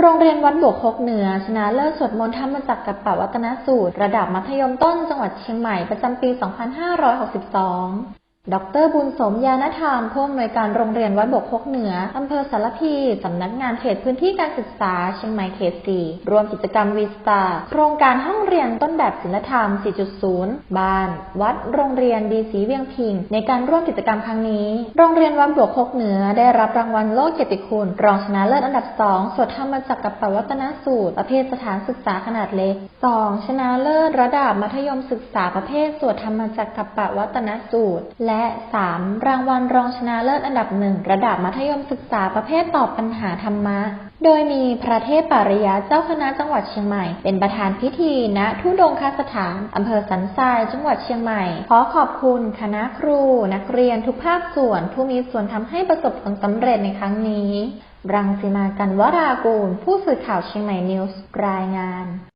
โรงเรียนวัดบวกคกเหนือ ชนะเลิศสวดมนต์ธรรมจักรกับปวัตนสูตร ระดับมัธยมต้นจังหวัดเชียงใหม่ประจำปี 2562 ดรบุญสมยานธรรมผู้อำนวยการโรงเรียนวัดบกคกเหนือ อำเภอสารพีสำนักงานเขตพื้นที่การศึกษาเชียงใหม่เขต 4รวมกิจกรรมวีสตาโครงการห้องเรียนต้นแบบศิลธรรม 4.0 บ้าน วัดโรงเรียนดีสีเวียงพิง ในการร่วมกิจกรรมครั้งนี้ โรงเรียนวัดบกคกเหนือได้รับรางวัลโลกเกียรติคุณ รองชนะเลิศอันดับ 2สวดธรรมจักรกับปวัตนสูตร ประเภทสถานศึกษาขนาดเล็ก 2 ชนะเลิศระดับมัธยมศึกษาประเภทสวดธรรมจักรกับปวัตนสูตรและและ 3 รางวัลรองชนะเลิศอันดับหนึ่งระดับมัธยมศึกษาประเภทตอบปัญหาธรรมะ โดยมีพระเทพปริยะเจ้าคณะจังหวัดเชียงใหม่ เป็นประธานพิธีณทุดงคสถานอำเภอสันทรายจังหวัดเชียงใหม่ ขอขอบคุณคณะครู นักเรียนทุกภาคส่วน ผู้มีส่วนทำให้ประสบผลสำเร็จในครั้งนี้ รังสีมากันวรากูล ผู้สื่อข่าวเชียงใหม่นิวส์รายงาน